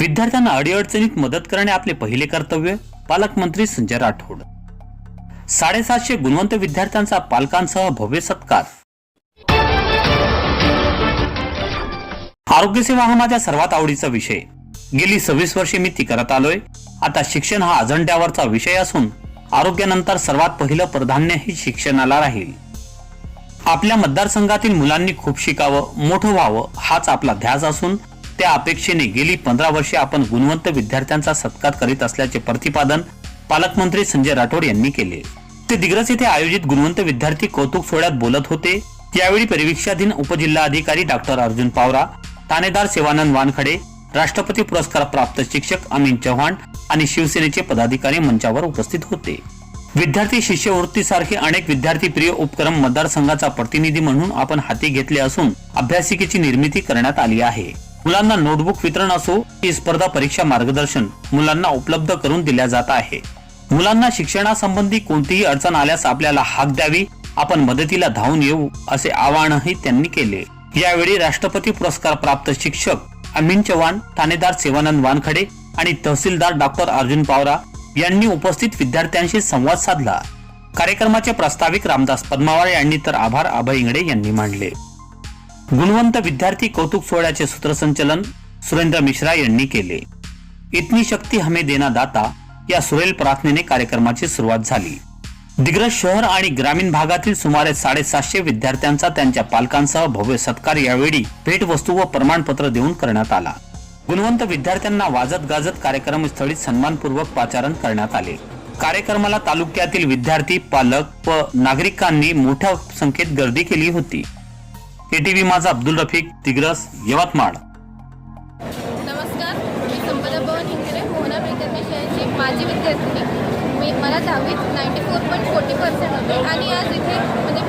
विद्यार्थ्यांना अडीअडचणीत मदत करणे आपले पहिले कर्तव्य पालकमंत्री संजय राठोड. साडेसातशे गुणवंत विद्यार्थ्यांचा पालकांसह भव्य सत्कार. आरोग्यसेवा हा माझ्या सर्वात आवडीचा विषय. गेली सव्वीस वर्षे मी ती करत आलोय. आता शिक्षण हा अजंड्यावरचा विषय असून आरोग्यानंतर सर्वात पहिलं प्राधान्य हे शिक्षणाला राहील. आपल्या मतदारसंघातील मुलांनी खूप शिकावं मोठं व्हावं हाच आपला ध्यास असून त्या अपेक्षेने गेली पंधरा वर्षे आपण गुणवंत विद्यार्थ्यांचा सत्कार करीत असल्याचे प्रतिपादन पालकमंत्री संजय राठोड यांनी केले. ते दिग्रस येथे आयोजित गुणवंत विद्यार्थी कौतुक सोहळ्यात बोलत होते. यावेळी परिवीक्षाधीन उपजिल्हाधिकारी डॉक्टर अर्जुन पावरा ठाणेदार सेवानंद वानखडे राष्ट्रपती पुरस्कार प्राप्त शिक्षक अमीन चव्हाण आणि शिवसेनेचे पदाधिकारी मंचावर उपस्थित होते. विद्यार्थी शिष्यवृत्तीसारखे अनेक विद्यार्थी प्रिय उपक्रम मतदारसंघाचा प्रतिनिधी म्हणून आपण हाती घेतले असून अभ्यासिकेची निर्मिती करण्यात आली आहे. मुलांना नोटबुक वितरण असो की स्पर्धा परीक्षा मार्गदर्शन मुलांना उपलब्ध करून दिल्या जात आहे. मुलांना शिक्षणासंबंधी कोणतीही अडचण आल्यास आपल्याला हाक द्यावी आपण मदतीला धावून येऊ असे आवाहनही त्यांनी केले. यावेळी राष्ट्रपती पुरस्कार प्राप्त शिक्षक अमीन चव्हाण ठाणेदार सेवानंद वानखडे आणि तहसीलदार डॉक्टर अर्जुन पावरा यांनी उपस्थित विद्यार्थ्यांशी संवाद साधला. कार्यक्रमाचे प्रास्ताविक रामदास पद्मावाळ यांनी तर आभार आभय इंगडे यांनी मांडले. गुणवंत विद्यार्थी कौतुक सोहळ्याचे सूत्रसंचलन सुरेंद्र मिश्रा यांनी केले. इतनी शक्ती हमें देना दाता या सुरेल प्रार्थनेने कार्यक्रमाची सुरुवात झाली. दिग्रज शहर आणि ग्रामीण भागातील सुमारे साडेसातशे विद्यार्थ्यांचा त्यांच्या पालकांसह भव्य सत्कार यावेळी भेटवस्तू व प्रमाणपत्र देऊन करण्यात आला. गुणवंत विद्यार्थ्यांना वाजत गाजत कार्यक्रमस्थळी सन्मानपूर्वक पाचारण करण्यात आले. कार्यक्रमाला तालुक्यातील विद्यार्थी पालक व नागरिकांनी मोठ्या संख्येत गर्दी केली होती. एटीव्ही माझा अब्दुल रफिक तिग्रस यवतमाळ. नमस्कार मी संपदा भवन हिंगरे मोहना बेकर विषयाची माजी विद्यार्थिनी मी मला दहावीत ninety four point forty percent होते. आणि आज इथे म्हणजे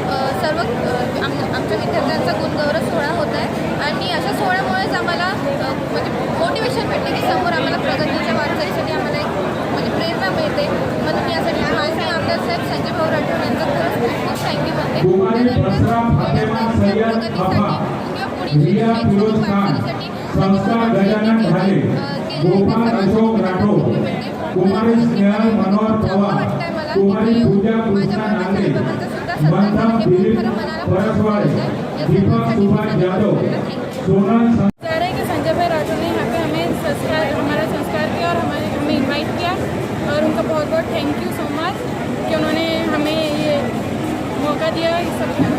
सर्व आम आमच्या विद्यार्थ्यांचा गुणगौरव सोहळा होत आहे. आणि अशा सोहळ्यामुळेच आम्हाला म्हणजे मोटिवेशन भेटते की समोर आम्हाला प्रगतीच्या वाटचालीसाठी आम्हाला एक म्हणजे प्रेरणा मिळते. म्हणून यासाठी माजी आमदार साहेब संजय भाऊ राठोड त्यानंतर विद्यार्थ्यांच्या प्रगतीसाठी किंवा पुढील रिया फिरोज खान संस्कार गजानन ढाले गोपाल अशोक राठोड कुमारी स्नेहल मनोहर पवार कुमारी पूजा कृष्णा नांगे मंथन दिलीप परसवाडे दीपक सुभाष जाधव सोनल Thank you.